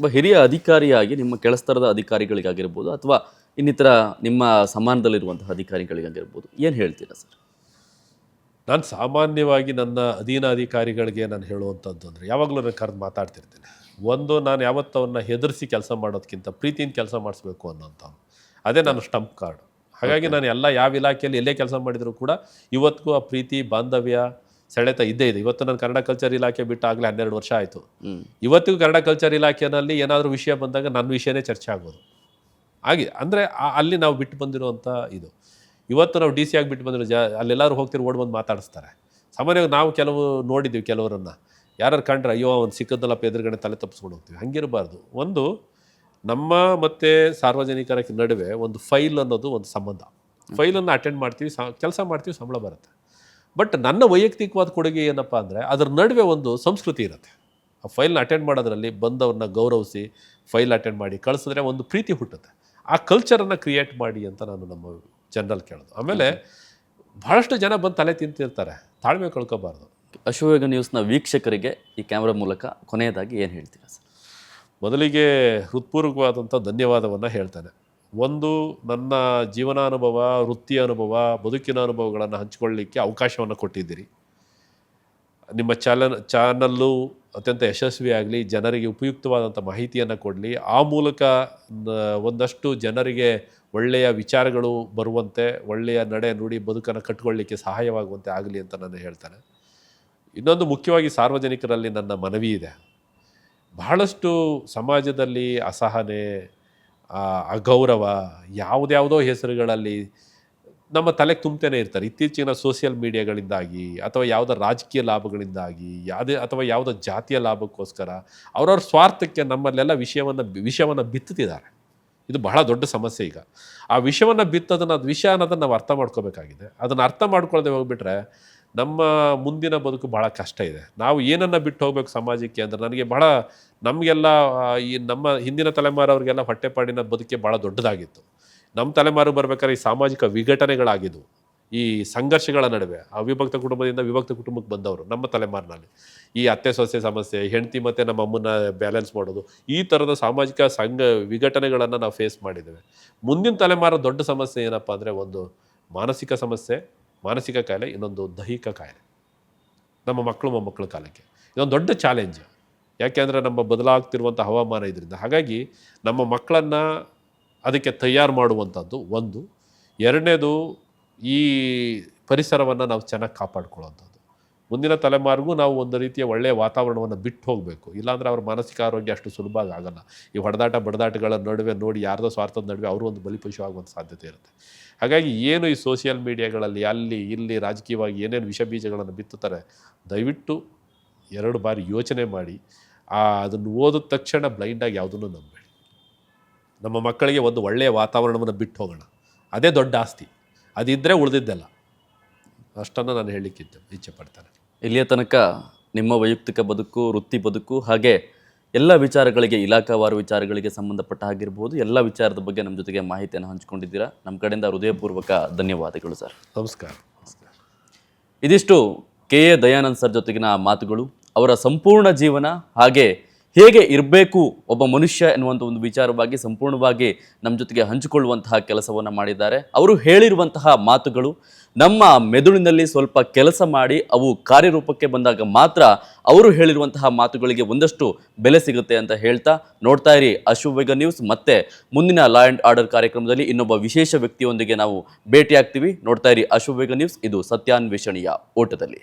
ಒಬ್ಬ ಹಿರಿಯ ಅಧಿಕಾರಿಯಾಗಿ ನಿಮ್ಮ ಕೆಳಸ್ತರದ ಅಧಿಕಾರಿಗಳಿಗಾಗಿರ್ಬೋದು ಅಥವಾ ಇನ್ನಿತರ ನಿಮ್ಮ ಸಮಾನದಲ್ಲಿರುವಂತಹ ಅಧಿಕಾರಿಗಳಿಗಾಗಿರ್ಬೋದು ಏನು ಹೇಳ್ತೀರಾ ಸರ್? ನಾನು ಸಾಮಾನ್ಯವಾಗಿ ನನ್ನ ಅಧೀನ ಅಧಿಕಾರಿಗಳಿಗೆ ನಾನು ಹೇಳುವಂಥದ್ದು ಅಂದರೆ ಯಾವಾಗಲೂ ನಾನು ಕರೆದು ಮಾತಾಡ್ತಿರ್ತೇನೆ. ಒಂದು ನಾನು ಯಾವತ್ತೂ ಅವನ್ನ ಹೆದರಿಸಿ ಕೆಲಸ ಮಾಡೋದಕ್ಕಿಂತ ಪ್ರೀತಿಯಿಂದ ಕೆಲಸ ಮಾಡಿಸ್ಬೇಕು ಅನ್ನೋಂಥವ್ನು ಅದೇ ನನ್ನ ಸ್ಟಂಪ್ ಕಾರ್ಡ್. ಹಾಗಾಗಿ ನಾನು ಎಲ್ಲ ಯಾವ ಇಲಾಖೆಯಲ್ಲಿ ಎಲ್ಲೇ ಕೆಲಸ ಮಾಡಿದರೂ ಕೂಡ ಇವತ್ತಿಗೂ ಆ ಪ್ರೀತಿ ಬಾಂಧವ್ಯ ಸೆಳೆತ ಇದ್ದೇ ಇದೆ. ಇವತ್ತು ನಾನು ಕನ್ನಡ ಕಲ್ಚರ್ ಇಲಾಖೆ ಬಿಟ್ಟು ಆಗಲೇ ಹನ್ನೆರಡು ವರ್ಷ ಆಯಿತು. ಇವತ್ತಿಗೂ ಕನ್ನಡ ಕಲ್ಚರ್ ಇಲಾಖೆಯಲ್ಲಿ ಏನಾದರೂ ವಿಷಯ ಬಂದಾಗ ನನ್ನ ವಿಷಯನೇ ಚರ್ಚೆ ಆಗೋದು. ಹಾಗೆ ಅಂದರೆ ಅಲ್ಲಿ ನಾವು ಬಿಟ್ಟು ಬಂದಿರುವಂಥ ಇದು. ಇವತ್ತು ನಾವು ಡಿ ಸಿ ಆಗಿ ಬಿಟ್ಟು ಬಂದಿರೋ ಜ ಅಲ್ಲೆಲ್ಲರೂ ಹೋಗ್ತಿರೋ ಓಡ್ ಬಂದು ಮಾತಾಡಿಸ್ತಾರೆ. ಸಾಮಾನ್ಯವಾಗಿ ನಾವು ಕೆಲವು ನೋಡಿದ್ದೀವಿ ಕೆಲವರನ್ನು. ಯಾರು ಕಂಡ್ರೆ ಅಯ್ಯೋ ಅವ್ನು ಸಿಕ್ಕದಲ್ಲಪ್ಪ ಎದುರುಗಡೆ ತಲೆ ತಪ್ಪಿಸ್ಕೊಂಡು ಹೋಗ್ತೀವಿ. ಹಂಗಿರಬಾರ್ದು. ಒಂದು ನಮ್ಮ ಮತ್ತು ಸಾರ್ವಜನಿಕರ ನಡುವೆ ಒಂದು ಫೈಲ್ ಅನ್ನೋದು ಒಂದು ಸಂಬಂಧ. ಫೈಲನ್ನು ಅಟೆಂಡ್ ಮಾಡ್ತೀವಿ ಕೆಲಸ ಮಾಡ್ತೀವಿ ಸಂಬಳ ಬರುತ್ತೆ. ಬಟ್ ನನ್ನ ವೈಯಕ್ತಿಕವಾದ ಕೊಡುಗೆ ಏನಪ್ಪ ಅಂದರೆ ಅದರ ನಡುವೆ ಒಂದು ಸಂಸ್ಕೃತಿ ಇರುತ್ತೆ. ಆ ಫೈಲ್ನ ಅಟೆಂಡ್ ಮಾಡೋದ್ರಲ್ಲಿ ಬಂದವ್ರನ್ನ ಗೌರವಿಸಿ ಫೈಲ್ ಅಟೆಂಡ್ ಮಾಡಿ ಕಳಿಸಿದ್ರೆ ಒಂದು ಪ್ರೀತಿ ಹುಟ್ಟುತ್ತೆ. ಆ ಕಲ್ಚರನ್ನು ಕ್ರಿಯೇಟ್ ಮಾಡಿ ಅಂತ ನಾನು ನಮ್ಮ ಜನರಲ್ಲಿ ಕೇಳೋದು. ಆಮೇಲೆ ಭಾಳಷ್ಟು ಜನ ಬಂದು ತಲೆ ತಿಂತಿರ್ತಾರೆ. ತಾಳ್ಮೆ ಕಳ್ಕೊಬಾರ್ದು. ಅಶ್ವವೇಗ ನ್ಯೂಸ್ನ ವೀಕ್ಷಕರಿಗೆ ಈ ಕ್ಯಾಮ್ರಾ ಮೂಲಕ ಕೊನೆಯದಾಗಿ ಏನು ಹೇಳ್ತೀರಾ ಸರ್? ಮೊದಲಿಗೆ ಹೃತ್ಪೂರ್ವಕವಾದಂಥ ಧನ್ಯವಾದವನ್ನು ಹೇಳ್ತೇನೆ. ಒಂದು ನನ್ನ ಜೀವನಾನುಭವ ವೃತ್ತಿ ಅನುಭವ ಬದುಕಿನ ಅನುಭವಗಳನ್ನು ಹಂಚಿಕೊಳ್ಳಲಿಕ್ಕೆ ಅವಕಾಶವನ್ನು ಕೊಟ್ಟಿದ್ದೀರಿ. ನಿಮ್ಮ ಚಾನಲ್ ಚಾನಲ್ಲು ಅತ್ಯಂತ ಯಶಸ್ವಿಯಾಗಲಿ ಜನರಿಗೆ ಉಪಯುಕ್ತವಾದಂಥ ಮಾಹಿತಿಯನ್ನು ಕೊಡಲಿ. ಆ ಮೂಲಕ ಒಂದಷ್ಟು ಜನರಿಗೆ ಒಳ್ಳೆಯ ವಿಚಾರಗಳು ಬರುವಂತೆ, ಒಳ್ಳೆಯ ನಡೆ ನುಡಿ ಬದುಕನ್ನು ಕಟ್ಟಿಕೊಳ್ಳಲಿಕ್ಕೆ ಸಹಾಯವಾಗುವಂತೆ ಆಗಲಿ ಅಂತ ನಾನು ಹೇಳ್ತೇನೆ. ಇನ್ನೊಂದು ಮುಖ್ಯವಾಗಿ ಸಾರ್ವಜನಿಕರಲ್ಲಿ ನನ್ನ ಮನವಿ ಇದೆ. ಬಹಳಷ್ಟು ಸಮಾಜದಲ್ಲಿ ಅಸಹನೆ ಅಗೌರವ ಯಾವುದ್ಯಾವುದೋ ಹೆಸರುಗಳಲ್ಲಿ ನಮ್ಮ ತಲೆಗೆ ತುಂಬ್ತೇನೆ ಇರ್ತಾರೆ. ಇತ್ತೀಚಿನ ಸೋಷಿಯಲ್ ಮೀಡಿಯಾಗಳಿಂದಾಗಿ ಅಥವಾ ಯಾವುದೋ ರಾಜಕೀಯ ಲಾಭಗಳಿಂದಾಗಿ, ಯಾವುದೇ ಅಥವಾ ಯಾವುದೋ ಜಾತಿಯ ಲಾಭಕ್ಕೋಸ್ಕರ ಅವರವ್ರ ಸ್ವಾರ್ಥಕ್ಕೆ ನಮ್ಮಲ್ಲೆಲ್ಲ ವಿಷಯವನ್ನು ವಿಷಯವನ್ನು ಬಿತ್ತುತ್ತಿದ್ದಾರೆ. ಇದು ಬಹಳ ದೊಡ್ಡ ಸಮಸ್ಯೆ ಈಗ. ಆ ವಿಷಯವನ್ನು ಬಿತ್ತೋದನ್ನ ಅದು ವಿಷಯ ಅನ್ನೋದನ್ನು ನಾವು ಅರ್ಥ ಮಾಡ್ಕೋಬೇಕಾಗಿದೆ. ಅದನ್ನು ಅರ್ಥ ಮಾಡ್ಕೊಳ್ಳದೆ ಹೋಗ್ಬಿಟ್ರೆ ನಮ್ಮ ಮುಂದಿನ ಬದುಕು ಭಾಳ ಕಷ್ಟ ಇದೆ. ನಾವು ಏನನ್ನು ಬಿಟ್ಟು ಹೋಗ್ಬೇಕು ಸಮಾಜಕ್ಕೆ ಅಂದರೆ ನನಗೆ ಬಹಳ ನಮಗೆಲ್ಲ ಈ ನಮ್ಮ ಹಿಂದಿನ ತಲೆಮಾರವ್ರಿಗೆಲ್ಲ ಹೊಟ್ಟೆಪಾಡಿನ ಬದುಕೆ ಭಾಳ ದೊಡ್ಡದಾಗಿತ್ತು. ನಮ್ಮ ತಲೆಮಾರು ಬರ್ಬೇಕಾದ್ರೆ ಈ ಸಾಮಾಜಿಕ ವಿಘಟನೆಗಳಾಗಿದ್ವು. ಈ ಸಂಘರ್ಷಗಳ ನಡುವೆ ಅವಿಭಕ್ತ ಕುಟುಂಬದಿಂದ ವಿಭಕ್ತ ಕುಟುಂಬಕ್ಕೆ ಬಂದವರು ನಮ್ಮ ತಲೆಮಾರಿನಲ್ಲಿ. ಈ ಅತ್ತೆ ಸೊಸೆ ಸಮಸ್ಯೆ, ಹೆಂಡತಿ ಮತ್ತು ನಮ್ಮ ಅಮ್ಮನ ಬ್ಯಾಲೆನ್ಸ್ ಮಾಡೋದು, ಈ ಥರದ ಸಾಮಾಜಿಕ ಸಂಘ ವಿಘಟನೆಗಳನ್ನು ನಾವು ಫೇಸ್ ಮಾಡಿದ್ದೇವೆ. ಮುಂದಿನ ತಲೆಮಾರ ದೊಡ್ಡ ಸಮಸ್ಯೆ ಏನಪ್ಪ ಅಂದರೆ ಒಂದು ಮಾನಸಿಕ ಸಮಸ್ಯೆ ಮಾನಸಿಕ ಕಾಯಿಲೆ, ಇನ್ನೊಂದು ದೈಹಿಕ ಕಾಯಿಲೆ. ನಮ್ಮ ಮಕ್ಕಳು ಮೊಮ್ಮಕ್ಕಳ ಕಾಲಕ್ಕೆ. ಇದೊಂದು ದೊಡ್ಡ ಚಾಲೆಂಜ್ ಯಾಕೆಂದರೆ ನಮ್ಮ ಬದಲಾಗ್ತಿರುವಂಥ ಹವಾಮಾನ ಇದರಿಂದ. ಹಾಗಾಗಿ ನಮ್ಮ ಮಕ್ಕಳನ್ನು ಅದಕ್ಕೆ ತಯಾರು ಮಾಡುವಂಥದ್ದು ಒಂದು. ಎರಡನೇದು ಈ ಪರಿಸರವನ್ನು ನಾವು ಚೆನ್ನಾಗಿ ಕಾಪಾಡ್ಕೊಳ್ಳುವಂಥದ್ದು ಮುಂದಿನ ತಲೆಮಾರಿಗೂ ನಾವು ಒಂದು ರೀತಿಯ ಒಳ್ಳೆಯ ವಾತಾವರಣವನ್ನು ಬಿಟ್ಟು ಹೋಗಬೇಕು. ಇಲ್ಲಾಂದರೆ ಅವ್ರ ಮಾನಸಿಕ ಆರೋಗ್ಯ ಅಷ್ಟು ಸುಲಭವಾಗಿ ಆಗಲ್ಲ. ಈ ಹೊಡೆದಾಟ, ಬಡದಾಟಗಳ ನಡುವೆ ನೋಡಿ ಯಾರದೋ ಸ್ವಾರ್ಥದ ನಡುವೆ ಅವರು ಒಂದು ಬಲಿಪಶು ಆಗುವಂಥ ಸಾಧ್ಯತೆ ಇರುತ್ತೆ. ಹಾಗಾಗಿ ಏನು ಈ ಸೋಷಿಯಲ್ ಮೀಡಿಯಾಗಳಲ್ಲಿ ಅಲ್ಲಿ ಇಲ್ಲಿ ರಾಜಕೀಯವಾಗಿ ಏನೇನು ವಿಷ ಬೀಜಗಳನ್ನು ಬಿತ್ತುತ್ತಾರೆ, ದಯವಿಟ್ಟು ಎರಡು ಬಾರಿ ಯೋಚನೆ ಮಾಡಿ, ಆ ಅದನ್ನು ಓದಿದ ತಕ್ಷಣ ಬ್ಲೈಂಡಾಗಿ ಯಾವುದನ್ನು ನಂಬಬೇಡಿ ನಮ್ಮ ಮಕ್ಕಳಿಗೆ ಒಂದು ಒಳ್ಳೆಯ ವಾತಾವರಣವನ್ನು ಬಿಟ್ಟು ಹೋಗೋಣ. ಅದೇ ದೊಡ್ಡ ಆಸ್ತಿ. ಅದಿದ್ದರೆ ಉಳಿದಿದ್ದೆಲ್ಲ. ಅಷ್ಟನ್ನು ನಾನು ಹೇಳಲಿಕ್ಕಿದ್ದೆ. ಇಚ್ಛೆ ಪಡ್ತಾರೆ ಇಲ್ಲಿಯ ತನಕ ನಿಮ್ಮ ವೈಯಕ್ತಿಕ ಬದುಕು ವೃತ್ತಿ ಬದುಕು ಹಾಗೆ ಎಲ್ಲ ವಿಚಾರಗಳಿಗೆ ಇಲಾಖಾವಾರು ವಿಚಾರಗಳಿಗೆ ಸಂಬಂಧಪಟ್ಟ ಆಗಿರ್ಬೋದು ಎಲ್ಲ ವಿಚಾರದ ಬಗ್ಗೆ ನಮ್ಮ ಜೊತೆಗೆ ಮಾಹಿತಿಯನ್ನು ಹಂಚಿಕೊಂಡಿದ್ದೀರಾ. ನಮ್ಮ ಕಡೆಯಿಂದ ಹೃದಯಪೂರ್ವಕ ಧನ್ಯವಾದಗಳು ಸರ್. ನಮಸ್ಕಾರ ನಮಸ್ಕಾರ. ಇದಿಷ್ಟು ಕೆ ಎ ದಯಾನಂದ್ ಸರ್ ಜೊತೆಗಿನ ಮಾತುಗಳು. ಅವರ ಸಂಪೂರ್ಣ ಜೀವನ ಹಾಗೆ ಹೇಗೆ ಇರಬೇಕು ಒಬ್ಬ ಮನುಷ್ಯ ಎನ್ನುವಂಥ ಒಂದು ವಿಚಾರವಾಗಿ ಸಂಪೂರ್ಣವಾಗಿ ನಮ್ಮ ಜೊತೆಗೆ ಹಂಚಿಕೊಳ್ಳುವಂತಹ ಕೆಲಸವನ್ನು ಮಾಡಿದ್ದಾರೆ. ಅವರು ಹೇಳಿರುವಂತಹ ಮಾತುಗಳು ನಮ್ಮ ಮೆದುಳಿನಲ್ಲಿ ಸ್ವಲ್ಪ ಕೆಲಸ ಮಾಡಿ ಅವು ಕಾರ್ಯರೂಪಕ್ಕೆ ಬಂದಾಗ ಮಾತ್ರ ಅವರು ಹೇಳಿರುವಂತಹ ಮಾತುಗಳಿಗೆ ಒಂದಷ್ಟು ಬೆಲೆ ಸಿಗುತ್ತೆ ಅಂತ ಹೇಳ್ತಾ ನೋಡ್ತಾ ಇರಿ ಅಶ್ವವೇಗ ನ್ಯೂಸ್. ಮತ್ತೆ ಮುಂದಿನ ಲಾ ಆ್ಯಂಡ್ ಆರ್ಡರ್ ಕಾರ್ಯಕ್ರಮದಲ್ಲಿ ಇನ್ನೊಬ್ಬ ವಿಶೇಷ ವ್ಯಕ್ತಿಯೊಂದಿಗೆ ನಾವು ಭೇಟಿಯಾಗ್ತೀವಿ. ನೋಡ್ತಾ ಇರಿ ಅಶ್ವವೇಗ ನ್ಯೂಸ್. ಇದು ಸತ್ಯಾನ್ವೇಷಣೆಯ ಓಟದಲ್ಲಿ.